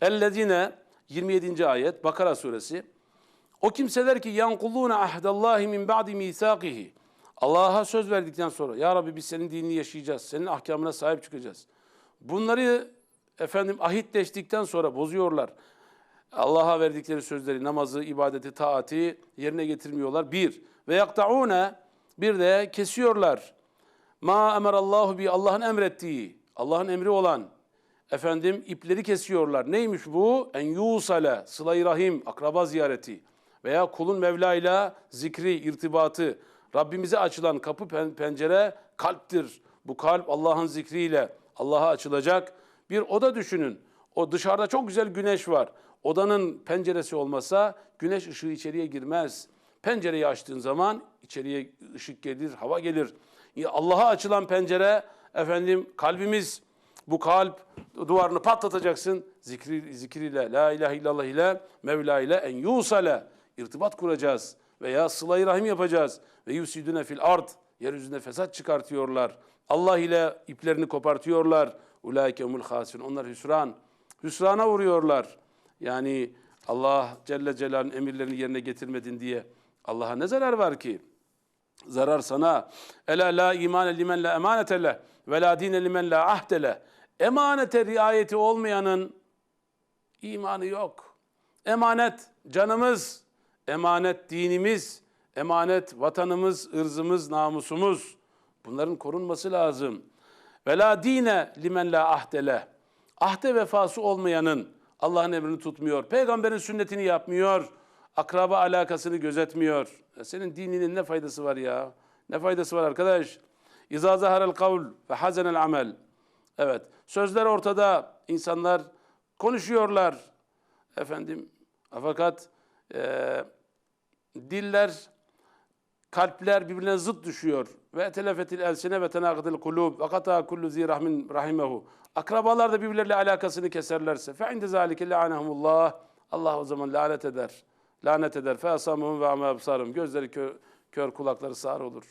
Ellezine 27. ayet Bakara suresi. O kimseler ki yankuluna ahdallahi min ba'di misakihi. Allah'a söz verdikten sonra ya Rabbi biz senin dinini yaşayacağız. Senin ahkamına sahip çıkacağız. Bunları efendim ahitleştikten sonra bozuyorlar. Allah'a verdikleri sözleri, namazı, ibadeti, taati yerine getirmiyorlar. Bir. Ve yakta'une bir de kesiyorlar. Ma emerallahu bi Allah'ın emrettiği, Allah'ın emri olan efendim ipleri kesiyorlar. Neymiş bu? En yusale, sıla-i rahim, akraba ziyareti veya kulun Mevla ile zikri, irtibatı, Rabbimize açılan kapı pen- pencere kalptir. Bu kalp Allah'ın zikriyle Allah'a açılacak. Bir oda düşünün. O dışarıda çok güzel güneş var. Odanın penceresi olmasa güneş ışığı içeriye girmez. Pencereyi açtığın zaman içeriye ışık gelir, hava gelir. Allah'a açılan pencere efendim kalbimiz bu kalp duvarını patlatacaksın. Zikri, zikriyle, la ilahe illallah ile, Mevla ile en yusale irtibat kuracağız. Veya sıla-i rahim yapacağız. Ve yusidüne fil ard. Yeryüzünde fesat çıkartıyorlar. Allah ile iplerini kopartıyorlar. Ulaike umul hasirun. Onlar hüsran. Hüsrana vuruyorlar. Yani Allah Celle Celal'in emirlerini yerine getirmedin diye Allah'a ne zarar var ki? zarar sana. Ela la imane limen la emanete leh ve la dine limen la ahde leh. Emanete riayeti olmayanın imanı yok. Emanet canımız, emanet dinimiz, emanet vatanımız, ırzımız, namusumuz. Bunların korunması lazım. Ve la dine limen la ahde leh. Ahde vefası olmayanın Allah'ın emrini tutmuyor, peygamberin sünnetini yapmıyor, akraba alakasını gözetmiyor. Senin dininin ne faydası var ya? Ne faydası var arkadaş? İza zaharel kavl ve hazenel amel. Evet, sözler ortada, insanlar konuşuyorlar. Efendim, fakat eee diller kalpler birbirine zıt düşüyor. Ve telefetil elsine ve tenakadil kulub ve kata kullu zi rahmin rahimehu. Akrabalar da birbirleriyle alakasını keserlerse fe inde zalike la'anehumullah. Allah o zaman lanet eder. Lanet eder. Fe asamuhum ve ama absarum. Gözleri kör, kör kulakları sağır olur.